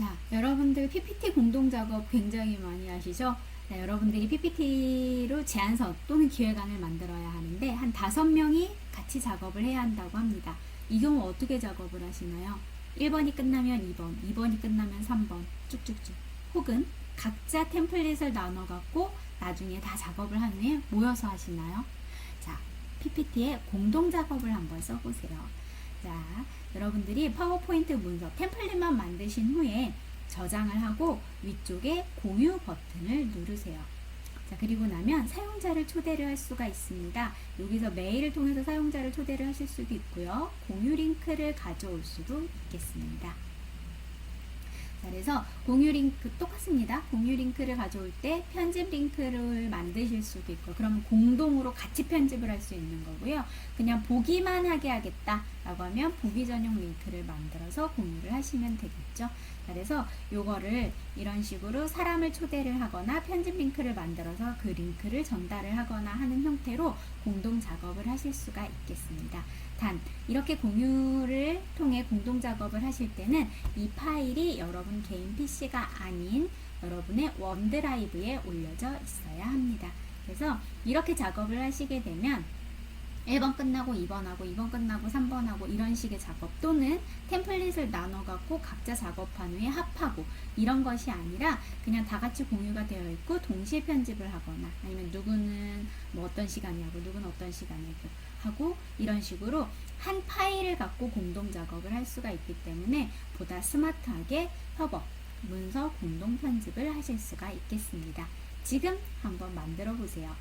자, 여러분들 PPT 공동 작업 굉장히 많이 하시죠? 네, 여러분들이 PPT로 제안서 또는 기획안을 만들어야 하는데 한 다섯 명이 같이 작업을 해야 한다고 합니다. 이 경우 어떻게 작업을 하시나요? 1번이 끝나면 2번, 2번이 끝나면 3번 쭉쭉쭉 혹은 각자 템플릿을 나눠 갖고 나중에 다 작업을 한 후에 모여서 하시나요? 자, PPT에 공동 작업을 한번 써보세요. 자, 여러분들이 파워포인트 문서 템플릿만 만드신 후에 저장을 하고 위쪽에 공유 버튼을 누르세요. 자, 그리고 나면 사용자를 초대를 할 수가 있습니다. 여기서 메일을 통해서 사용자를 초대를 하실 수도 있고요. 공유 링크를 가져올 수도 있겠습니다. 자, 그래서 공유 링크 똑같습니다. 공유 링크를 가져올 때 편집 링크를 만드실 수도 있고, 그러면 공동으로 같이 편집을 할 수 있는 거고요. 그냥 보기만 하게 하겠다 라고 하면 보기 전용 링크를 만들어서 공유를 하시면 되겠죠. 자, 그래서 요거를 이런 식으로 사람을 초대를 하거나 편집 링크를 만들어서 그 링크를 전달을 하거나 하는 형태로 공동 작업을 하실 수가 있겠습니다. 단 이렇게 공유를 통해 공동 작업을 하실 때는 이 파일이 여러분 개인 PC가 아닌 여러분의 원드라이브에 올려져 있어야 합니다. 그래서 이렇게 작업을 하시게 되면 1번 끝나고 2번하고 2번 끝나고 3번하고 이런 식의 작업 또는 템플릿을 나눠 갖고 각자 작업한 후에 합하고 이런 것이 아니라 그냥 다 같이 공유가 되어 있고 동시에 편집을 하거나 아니면 누구는 뭐 어떤 시간에 하고 누구는 어떤 시간에 하고 이런 식으로 한 파일을 갖고 공동 작업을 할 수가 있기 때문에 보다 스마트하게 협업, 문서 공동 편집을 하실 수가 있겠습니다. 지금 한번 만들어 보세요.